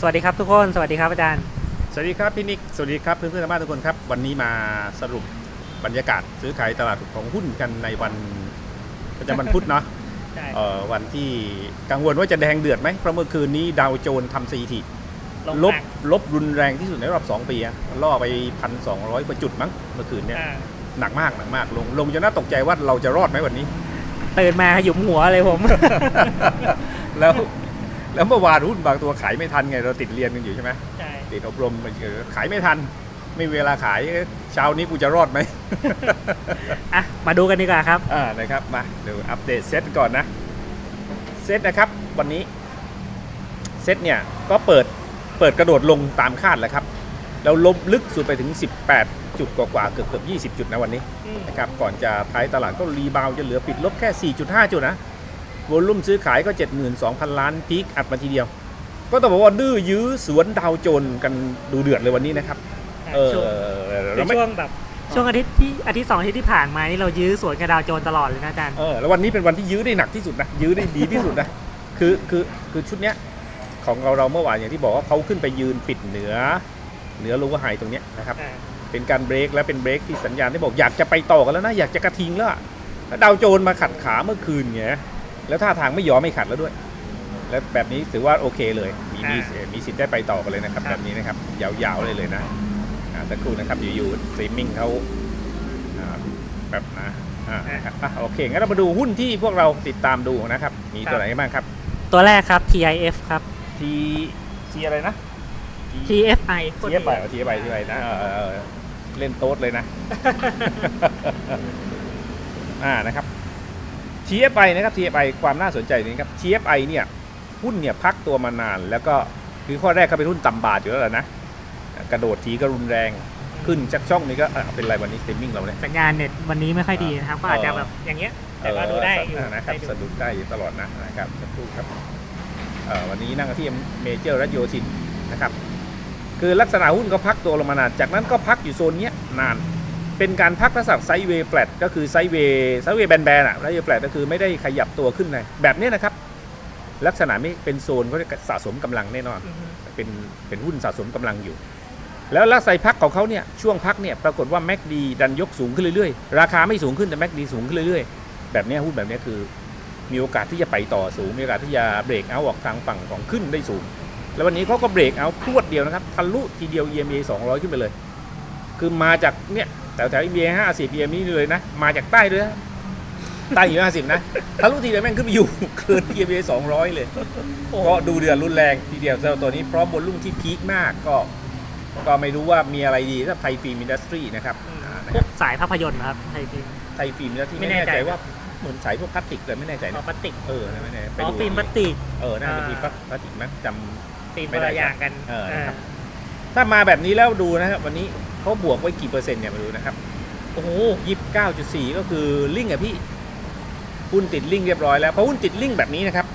สวัสดีครับทุกคนสวัสดีครับอาจารย์ สวัสดีครับพี่นิก สวัสดีครับเพื่อนๆทางบ้านทุกคนครับ วันนี้มาสรุปบรรยากาศซื้อขายตลาดของหุ้นกันในวันประจำวันพุธเนาะใช่ เอ่อวันที่กังวลว่าจะแดงเดือดไหมเพราะเมื่อคืนนี้ดาวโจนส์ทำสถิติลงลหบนักลบรุนแรงที่สุดในรอบ 2 ปีอะล่อไปพันสองกว่าจุดมั้งเมื่อคืนเนี่ยอ่าหนักมากหนักมากลงลงจนน่าตกใจว่าเราจะรอดไหมวันนี้ ตื่นมาขยุมหัวเลยผม แล้ว แล้วเมื่อวานหุ้นบางตัวขายไม่ทันไงเราติดเรียนกันอยู่ใช่ไหมใช่ติดอบรมมันเออขายไม่ทัน ไม่มีเวลาขายเช้านี้กูจะรอดไหมอะมาดูกันดีกว่าครับอ่านะครับมาเดี๋ยวอัปเดตเซตก่อนนะเซตนะครับวันนี้เซตเนี่ยก็เปิดเปิดกระโดดลงตามคาดแหละครับแล้วลบลึกสุดไปถึง 18 จุดกว่าๆเกือบเกือบ20 จุดนะวันนี้นะครับก่อนจะท้ายตลาดก็รีบาวด์จะเหลือปิดลบแค่ 4.5 จุดนะ วอลุ่มซื้อขายก็ 72,000 ล้านพีคอัดมาทีเดียว ก็ต้องบอกว่าดื้อยื้อสวนดาวโจนส์กันดูเดือดเลยวันนี้นะครับ เออช่วงเราเป็นไม่ช่วงแบบช่วงอาทิตย์ที่อาทิตย์สองอาทิตย์ที่ผ่านมานี่เรายื้อสวนกระดาวโจรตลอดเลยนะอาจารย์เออแล้ววันนี้เป็นวันที่ยื้อได้หนักที่สุดนะยื้อได้ดีที่สุดนะคือคือคือชุดเนี้ยของเราเราเมื่อวานอย่างที่บอกว่าเขาขึ้นไปยืนปิดเหนือเหนือลูกไฮตรงเนี้ยนะครับอ่าเป็นการเบรกและเป็นเบรกที่สัญญาณที่บอกอยากจะไปต่อกันแล้วนะอยากจะกระทิงแล้วอะแล้วดาวโจนส์มาขัดขาเมื่อคืนไง แล้วท่าทางไม่ยอมไม่ขัดแล้วด้วย แล้วแบบนี้ถือว่าโอเคเลย มีมีมีสิทธิ์ได้ไปต่อกันเลยนะครับ แบบนี้นะครับ ยาวๆเลยเลยนะอ่าสักครู่นะครับอยู่ๆสตรีมมิ่งเขาอ่าแบบนะอ่านะครับอะโอเค งั้นเรามาดูหุ้นที่พวกเราติดตามดูนะครับ มีตัวไหนบ้างครับ ตัวแรกครับ TIF ครับทีทีอะไรนะ TFI ทีเอฟไปทีเอฟไปทีไปนะเออเออเออเล่นโต๊ดเลยนะ อ่านะครับ TFI นะครับ TFI ความน่าสนใจนี้ครับ TFI เนี่ยหุ้นเนี่ยพักตัวมานาน แล้วก็คือข้อแรกเขาเป็นหุ้นต่ำบาทอยู่แล้วแหละนะ กระโดดทีก็รุนแรงขึ้นชักช่องนี้ก็อะเป็นไรวันนี้สตรีมมิ่งเราเนี่ยสัญญาณเน็ตวันนี้ไม่ค่อยดีนะครับก็อาจจะแบบอย่างเงี้ยแต่ก็ดูได้อยู่เนะครับได้ดูสะดุดได้อยู่ตลอดนะนะครับสักครู่ครับเอ่อวันนี้นั่งที่เมเจอร์รัชโยธินนะครับ คือลักษณะหุ้นก็พักตัวลงมานาน จากนั้นก็พักอยู่โซนเนี้ยนาน เป็นการพักลักษณะไซด์เวย์แฟลตก็คือไซด์เวย์ไซด์เวย์แบนๆอะไซด์เวย์แฟลตก็คือไม่ได้ขยับตัวขึ้นเลยแบบเนี้ยนะครับ ลักษณะนี้เป็นโซนเขาเรียกสะสมกำลังแน่นอนอือฮึเป็นเป็นหุ้นสะสมกำลังอยู่ แล้วลักษณะพักของเขาเนี่ยช่วงพักเนี่ยปรากฏว่าแม็กดีดันยกสูงขึ้นเรื่อยๆ ราคาไม่สูงขึ้นแต่แม็กดีสูงขึ้นเรื่อยๆ แบบเนี้ยหุ้นแบบเนี้ยคือมีโอกาสที่จะไปต่อสูงมีโอกาสที่จะเบรกเอาท์ออกทางฝั่งของขึ้นได้สูง แล้ววันนี้เขาก็เบรกเอาท์พรวดเดียวนะครับทะลุทีเดียว EMA 200 ขึ้นไปเลย คือมาจากเนี่ย แถวแถว EMA 50 EMA นี่เลยนะ มาจากใต้ด้วยนะใต้อยู่50นะทะลุทีเดียวแม่งขึ้นไปอยู่เกิน EMA 200เลยก็ดูเดือดรุนแรงทีเดียวสำหรับตัวนี้พร้อมบนลุ่มที่พีคมากก็ ก็ไม่รู้ว่ามีอะไรดีถ้าไทยฟิล์มอินดัสทรีนะครับอืมอ่านะพควรักบสายภาพยนตร์นะครับไทยฟิล์มไทยฟิล์มอินดัสทรีไม่ไม่แน่แน่ใจใจว่าเหมือนสายพวกพลาสติกเลยไม่แน่ใจอ๋อนะพลาสติกเออนะไม่แน่ไปอ๋อดูฟิล์มพลาสติกเออน่าจะอ่ามีพลาสติกมั้ยจำฟิล์มไม่คนได้ละอย่างกันเออนะครับาถ้ามาแบบนี้แล้วดูนะครับวันนี้ เขาบวกไว้กี่เปอร์เซ็นต์เนี่ยมาดูนะครับ โอ้โหยี่สิบเก้าจุดสี่ก็คือลิงก์อะพี่หุ้นติดลิงก์เรียบร้อยแล้วเพราะหุ้นติดลิงก์แบบนี้นะครับ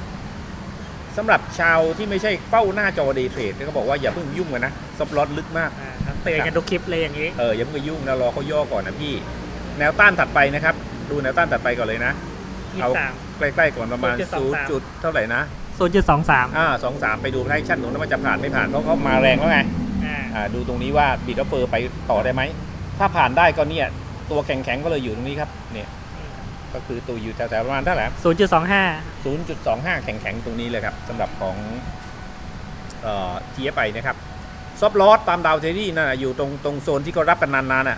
สำหรับชาวที่ไม่ใช่เฝ้าหน้าจอเดย์เทรดก็บอกว่าอย่าเพิ่งยุ่งกันนะซับลอตลึกมากอ่าครับเตือนกันทุกคลิปเลยอย่างนี้เอออย่าเพิ่งไปยุ่งนะรอเขาย่อก่อนนะพี่แนวต้านถัดไปนะครับ ดูแนวต้านถัดไปก่อนเลยนะยี่เอาสิบสามใกล้ๆก่อนประมาณ0.23ศูนย์จุดเท่าไหร่นะศูนย์จุดสองสามอ่าสองสามไปดูไพ่ชั่นหนูนะมันจะผ่านไม่ผ่านเพราะเขามาแรงแล้วไง อ่า อ่าดูตรงนี้ว่าบีดออฟเฟอร์ไปต่อได้ไหม ถ้าผ่านได้ก็เนี่ย ตัวแข็งๆก็เลยอยู่ตรงนี้ครับ เนี่ย ก็คือตัวอยู่แถวๆประมาณเท่าไหร่ ศูนย์จุดสองห้าศูนย์จุดสองห้าแข็งๆ ตรงนี้เลยครับสำหรับของเอ่อ TFI นะครับซอฟลอสตามดาวเทอรี่นั่นนะอยู่ตรงตรงโซนที่เขารับกันนานๆอะ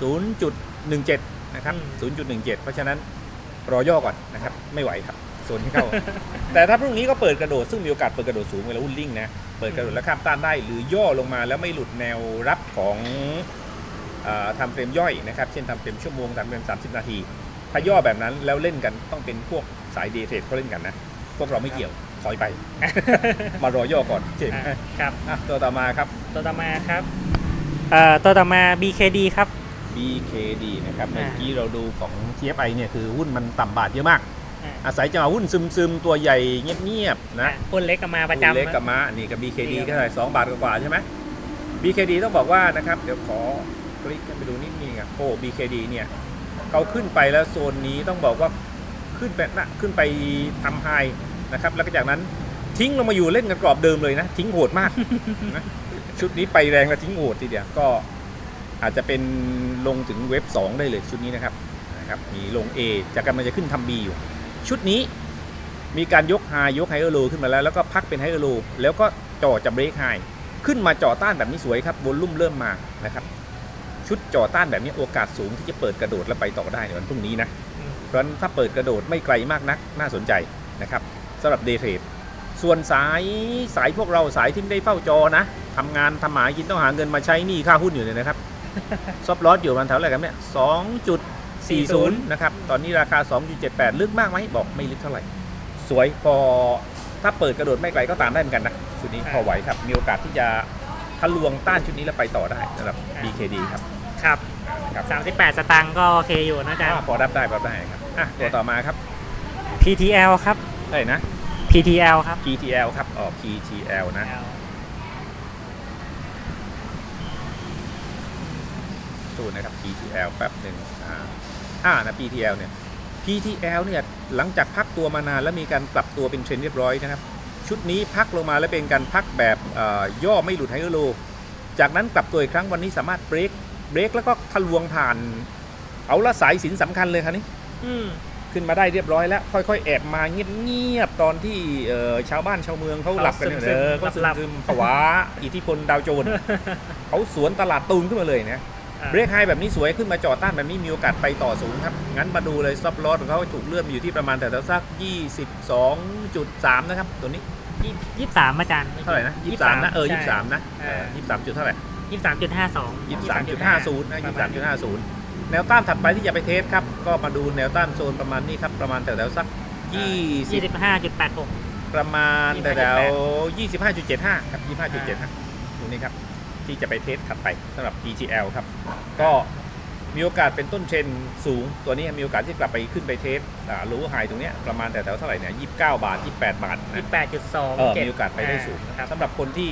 ศูนย์จุดหนึ่งเจ็ดนะครับศูนย์จุดหนึ่งเจ็ดเพราะฉะนั้นรอย่อก่อนนะครับ ไม่ไหวครับ โซนที่เข้า แต่ถ้าพรุ่งนี้ก็เปิดกระโดดซึ่งมีโอกาสเปิดกระโดดสูงเวลาหุ้นลิ่งนะเปิดกระโดดแล้วข้ามต้านได้ หรือย่อลงมาแล้วไม่หลุดแนวรับของทำเฟรมย่อยนะครับเช่นทำเฟรมชั่วโมงทำเฟรม 30 นาที ถ้าย่อแบบนั้นแล้วเล่นกันต้องเป็นพวกสายเดย์เทรดเขาเล่นกันนะ พวกเราไม่เกี่ยวถอยไป มารอย่อก่อนเจ๋งอ่าครับอะตัวต่อมาครับตัวต่อมาครับเอ่อตัวต่อมา BKD ครับ BKD นะครับเมื่ออ่ากี้เราดูของ TFI เนี่ยคือหุ้นมันต่ำบาทเยอะมาก อ่าอาศัยจังหวะหุ้นซึมๆ ตัวใหญ่เงียบๆนะคนเล็กก็มาประหุ้นจำ เล็กกับนะม้านี่กับ BKD ดีครับก็เท่าไหร่สองบาทกว่าๆใช่ไหม BKD ต้องบอกว่านะครับเดี๋ยวขอคลิกกันไปดูนิดนึงอะโอ้ BKD เนี่ยเขาขึ้นไปแล้วโซนนี้ต้องบอกว่าขึ้นไปนะขึ้นไปทำไฮนะครับแล้วก็จากนั้นทิ้งลงมาอยู่เล่นกันกรอบเดิมเลยนะ ทิ้งโหดมาก นะชุดนี้ไปแรงและทิ้งโหดทีเดียวก็อาจจะเป็นลงถึงเว็บ 2 ได้เลยชุดนี้นะครับนะครับมีลง A จากกำลังจะขึ้นทำ B อยู่ ชุดนี้มีการยกไฮยกไฮเออร์โลขึ้นมาแล้ว แล้วก็พักเป็นไฮเออร์โลแล้วก็จ่อจะเบรกไฮขึ้นมาจ่อต้านแบบนี้สวยครับวอลลุ่มเริ่มมานะครับ ชุดจ่อต้านแบบนี้โอกาสสูงที่จะเปิดกระโดดแล้วไปต่อได้ในวันพรุ่งนี้นะเพราะถ้าเปิดกระโดดไม่ไกลมากนักน่าสนใจนะครับสำหรับเดย์เทรดส่วนสายสายพวกเราสายที่ไม่ได้เฝ้าจอนะทำงานทำหมากินต้องหาเงินมาใช้หนี้ค่าหุ้นอยู่เนี่ยนะครับ ซอฟลอสอยู่ประมาณเท่าไร่ครับเนี่ยสองจุด 2.40 นะครับ ตอนนี้ราคา 2.78 ลึกมากไหมบอกไม่ลึกเท่าไหร่ สวยพอถ้าเปิดกระโดดไม่ไกลก็ตามได้เหมือนกันนะ ชุดนี้พอไหวครับ มีโอกาสที่จะทะลวงต้านชุดนี้แล้วไปต่อได้สำหรับ BKD ครับครับครับ38 สตางค์ก็โอเคอยู่นะอาจารย์ อ่าพอรับได้พอรับได้ครับอะตัวต่อมาครับ PTL ครับเท่าไหร่นะ PTL ครับ PTL ครับอ๋อ PTL นะ ตู้นะครับ PTL แป๊บหนึ่งอ่าอ่านะ PTL เนี่ย PTL เนี่ยหลังจากพักตัวมานานแล้วมีการปรับตัวเป็นเทรนด์เรียบร้อยนะครับ ชุดนี้พักลงมาแล้วเป็นการพักแบบเอ่อย่อไม่หลุดไฮเออร์โล จากนั้นกลับตัวอีกครั้งวันนี้สามารถเบรกเบรกแล้วก็ทะลวงผ่าน เอาละสายสินสำคัญเลยครับนี้อืมขึ้นมาได้เรียบร้อยแล้ว ค่อยๆ แอบมาเงียบๆตอนที่เอ่อชาวบ้านชาวเมืองเขาหลับกันเนี่ยซึมๆเออเขาหลับๆซึมๆผวาอิทธิพลดาวโจนเขาสวนตลาดตูมขึ้นมาเลยนะ เบรกไฮแบบนี้สวยขึ้นมาจอดต้านแบบนี้มีโอกาสไปต่อสูงครับ งั้นมาดูเลยซับลอสของเขาถูกเลื่อนมาอยู่ที่ประมาณแต่สัก 22.3 นะครับ ตัวนี้ ยี่สิบสามอาจารย์เท่าไหร่นะ 23 นะ เออ 23 นะเออยี่สิบสามจุดเท่าไหร่ ยี่สิบสามจุดห้าสอง23.50 นะ 23.50 แนวต้านถัดไปที่จะไปเทสครับ ก็มาดูแนวต้านโซนประมาณนี้ครับ ประมาณแถวๆสัก ยี่20สิบห้าจุดแปดหก ประมาณ25.8แถวๆ25.75 ครับ 25.75 ตรงนี้ครับ ที่จะไปเทสถัดไปสำหรับ GTL ครับ ก็มีโอกาสเป็นต้นเทรนด์สูงตัวนี้มีโอกาสที่กลับไปขึ้นไปเทสรู้ไฮตรงเนี้ยประมาณแต่แถวๆเท่าไหร่เนี่ย29บาท28บาทยี่นะสิบแปดจุดสองเออมีโอกาสไปได้สูงนะครับสำหรับคนที่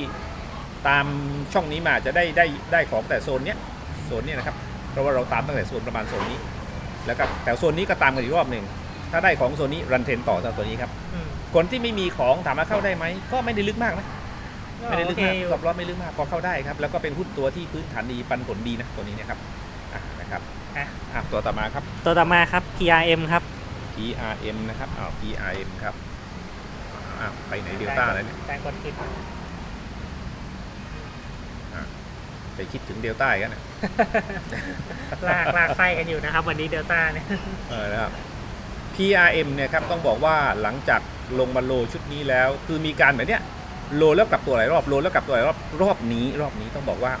ตามช่องนี้มาจะได้ได้ได้ของแต่โซนเนี้ยโซนเนี้ยนะครับเพราะว่าเราตามตั้งแต่โซนประมาณโซนนี้ แล้วก็แถวโซนนี้ก็ตามกันอีกรอบหนึ่งถ้าได้ของโซนนี้รันเทรนต่อจากตัวนี้ครับอืมคนที่ไม่มีของถามว่าเข้าได้ไหมก็ไม่ได้ลึกมากนะ ไม่ได้ลึกมากโอเคอยู่สอบรอบไม่ลึกมากพอเข้าได้ครับ แล้วก็เป็นหุ้นตัวที่พื้นฐานดีปันผลดีนะตัวนี้นะครับอะนะครับอะอะตัวต่อมาครับ ตัวต่อมาครับ PRM ครับ PRM นะครับอ้าว PRM ครับอ้าวไปไหนเดลต้าแล้วเนี่ยแรงกดขึ้นไปคิดถึงเดลต้าอีกันนะลากลากไส้กันอยู่นะครับ วันนี้เดลต้าเนี่ยเออนะครับ PRM เนี่ยครับต้องบอกว่าหลังจากลงมาโลชุดนี้แล้ว คือมีการแบบเนี้ย โลแล้วกลับตัวหลายรอบโลแล้วกลับตัวหลายรอบรอบนี้ รอบนี้ต้องบอกว่า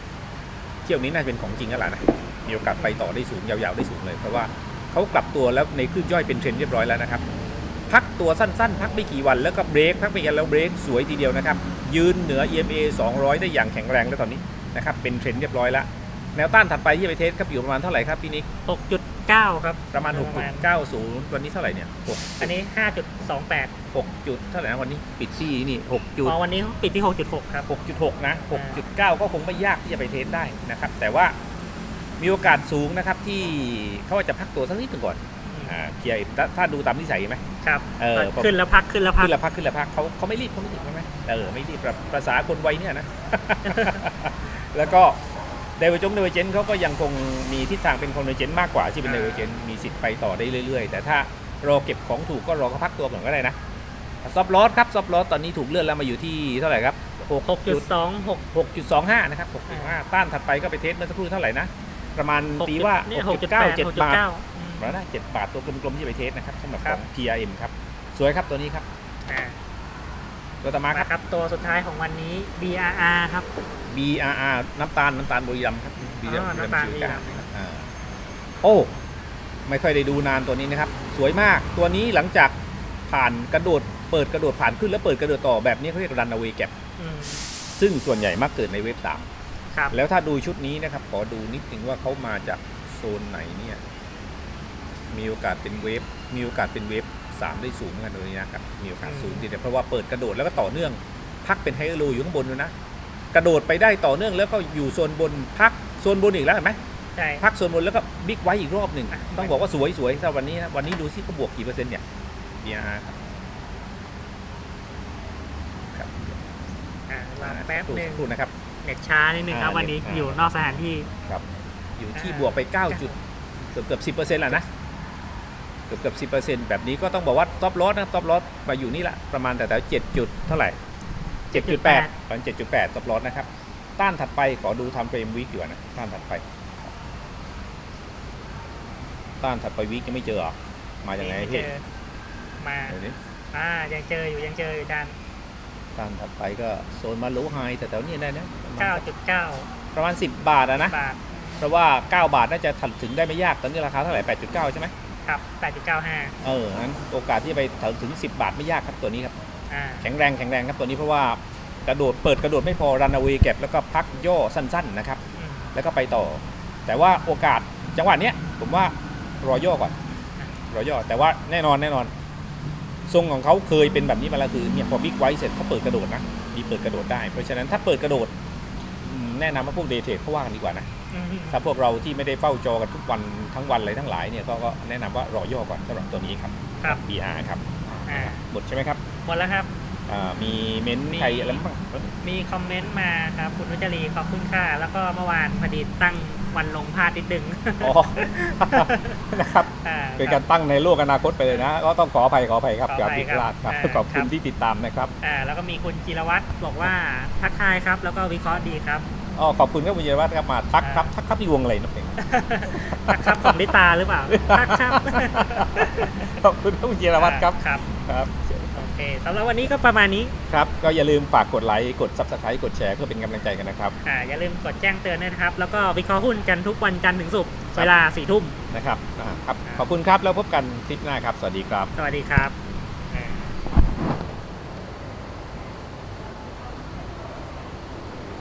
เที่ยวนี้น่าจะเป็นของจริงแล้วล่ะนะมีโอกาสไปต่อได้สูงยาวๆได้สูงเลยเพราะว่าเขากลับตัวแล้วในคลื่นย่อยเป็นเทรนเรียบร้อยแล้วนะครับพักตัวสั้นๆ พักไม่กี่วันแล้วก็เบรกพักไปกันแล้วเบรกสวยทีเดียวนะครับ ยืนเหนือ EMA 200 ได้อย่างแข็งแรงแล้วตอนนี้นะครับเป็นเทรนเรียบร้อยแล้ว แนวต้านถัดไปที่จะไปเทสครับอยู่ประมาณเท่าไหร่ครับพี่นิกหกจุดเก้าครับ ประมาณ ประมาณ 6.90 วันนี้เท่าไหร่เนี่ย6อันนี้ห้าจุดสองแปด6จุดเท่าไหร่นะวันนี้ปิดที่นี่6จุดอ๋อวันนี้ปิดที่หกจุดหกครับ 6.6 นะ 6.9 ก็คงไม่ยากที่จะไปเทสได้นะครับ แต่ว่ามีโอกาสสูงนะครับที่เขาจะพักตัวสักนิดหนึ่งก่อนอ่าเกียร์ถ้าถ้าดูตามนิสัยไหม ครับ เออ ขึ้นแล้วพักขึ้นแล้วพัก ขึ้นละพักขึ้นละพักเขาเขาไม่รีบเขาไม่รีบใช่ไหมเออไม่รีบแบบภาษาคนวัยเนี่ยนะ แล้วก็ เดเวจงเดเวเจนเขาก็ยังคงมีทิศทางเป็นคอนเวเจนมากกว่าที่เป็นเดเวเจนมีสิทธิ์ไปต่อได้เรื่อยๆ แต่ถ้ารอเก็บของถูกก็รอเขาพักตัวก่อนก็ได้นะซอฟลอสครับซอฟลอสตอนนี้ถูกเลื่อนแล้วมาอยู่ที่เท่าไหร่ครับหกจุดสองหก6.25นะครับ6.5ต้านถัดไปก็ไปเทสเมื่อสักครู่เท่าไหร่นะประมาณตีว่าหกจุดแปด6.9หกจุด7บาทเก้ามาได้7บาทตัวกลมๆที่ไปเทสนะครับสำหรับคขรัอบง PRM ครับสวยครับตัวนี้ครับอ่า ตัวต่อมามาครับครับตัวสุดท้ายของวันนี้ BRR ครับ BRR น้ำตาลน้ำตาลบุรีรัมย์ครับบุรีรัมย์อ๋อบุรีรัมน้ำตาลย์บุรีรัมย์ครับอ่าโอ้ ไม่ค่อยได้ดูนานตัวนี้นะครับ สวยมากตัวนี้หลังจากผ่านกระโดด เปิดกระโดดผ่านขึ้นแล้วเปิดกระโดดต่อแบบนี้เขาเรียกรัน away gap อืมซึ่งส่วนใหญ่มักเกิดในเว็บสามครับแล้วถ้าดูชุดนี้นะครับ ขอดูนิดนึงว่าเขามาจากโซนไหนเนี่ย มีโอกาสเป็นเวฟมีโอกาสเป็นเวฟ สามได้สูงเหมือนกันเลยนะครับมีโอกาสสูงทีเดียวเพราะว่าเปิดกระโดดแล้วก็ต่อเนื่อง พักเป็นไฮเออร์โลอยู่ข้างบนด้วยนะ กระโดดไปได้ต่อเนื่องแล้วก็อยู่โซนบนพักโซนบนอีกแล้วเห็นไหมใช่พักโซนบนแล้วก็บิ๊กไว้อีกรอบหนึ่งอะต้องบอกว่าสวยสวยๆถ้าวันนี้นะวันนี้ดูซิเขาบวกกี่เปอร์เซ็นต์เนี่ย BRR ครับรอแป๊บหนึ่งสักครู่นะครับเน็ตช้านิดนึงครับอ่าวันนี้เน็ตอ่าอยู่นอกสถานที่ครับอยู่ที่อ่าบวกไป9จุดเกือบเกือบสิบเปอร์เซ็นต์แหละนะ เกือบเกือบสิบเปอร์เซ็นต์แบบนี้ก็ต้องบอกว่าท็อปลอสนะท็อปลอสมาอยู่นี่ละประมาณแต่แต่เจ็ดจุดเท่าไหร่เจ็ดจุดแปดประมาณเจ็ดจุดแปดท็อปลอสนะครับ ต้านถัดไปขอดูทำเฟรมวีคอยู่นะต้านถัดไป ต้านถัดไปวีคยังไม่เจอเหรอมาอย่างไงเจพี่อมาเดี๋ยวนี้อ่ายังเจออยู่ยังเจออยู่ดันต้านถัดไปก็โซนมาโลไฮแต่แถวๆนี้ได้นะประมาณ9.9 ประมาณ 10 บาทอะนะบาทเพราะว่า 9 บาทน่าจะถึงได้ไม่ยาก ตอนนี้ราคาเท่าไหร่ 8.9 ใช่ไหม ครับ8.95 เอองั้นโอกาสที่จะไปถึง 10 บาทไม่ยากครับตัวนี้ครับ อ่า แข็งแรงแข็งแรงครับตัวนี้เพราะว่ากระโดดเปิดกระโดดไม่พอรันเอา a y เก็บแล้วก็พักย่อสั้นๆนะครับ อืม แล้วก็ไปต่อ แต่ว่าโอกาสจังหวะเนี้ยผมว่ารอย่อก่อนรอย่อแต่ว่าแน่นอนแน่นอน ทรงของเขาเคยเป็นแบบนี้มาแล้วคือเนี่ยพอบิ๊กไว้เสร็จเขาเปิดกระโดดนะมีเปิดกระโดดได้เพราะฉะนั้นถ้าเปิดกระโดดอืมแนะนำว่าพวกเดย์เทรดเขาว่ากันดีกว่านะอืม ถ้าพวกเราที่ไม่ได้เฝ้าจอกันทุกวันทั้งวันเลยทั้งหลายเนี่ยก็ก็แนะนำว่ารอย่อก่อนสำหรับตัวนี้ครับ ครับ BR ครับอ่าหมดใช่ไหมครับหมดแล้วครับ อ่ามีเม้นท์มีใครอะไรบ้างมีคอมเมนต์มาครับ คุณนุจรีขอบคุณค่ะ แล้วก็เมื่อวานพอดีตั้งวันลงพลาดนิดนึงอ๋อ นะครับ อ่าเป็นการตั้งในโลกอนาคตไปเลยนะ ก็ต้องขออภัยขออภัยครับขอกัอบภัยพิกครับลาดครับอ่าขอบคุณครับที่ติดตามนะครับ อ่าแล้วก็มีคุณจิรวัตรบอกว่าทักทายครับ แล้วก็วิเคราะห์ดีครับ อ๋อขอบคุณครับคุณเยวัฒน์ครับมาทักครับทักครับที่วงอะไรนะเองทักครับของลิตาหรือเปล่าทักครับขอบคุณครับคุณเจรวัตรครับครับครับโอเคสำหรับวันนี้ก็ประมาณนี้ครับก็อย่าลืมฝากกดไลค์กด subscribe กดแชร์เพื่อเป็นกำลังใจกันนะครับอ่าอย่าลืมกดแจ้งเตือนด้วยนะครับ แล้วก็วิเคราะห์หุ้นกันทุกวันจันทร์ถึงศุกร์ครับเวลาสี่ทุ่มนะครับอ่าครับครับขอบคุณครับแล้วพบกันคลิปหน้าครับ สวัสดีครับ สวัสดีครับ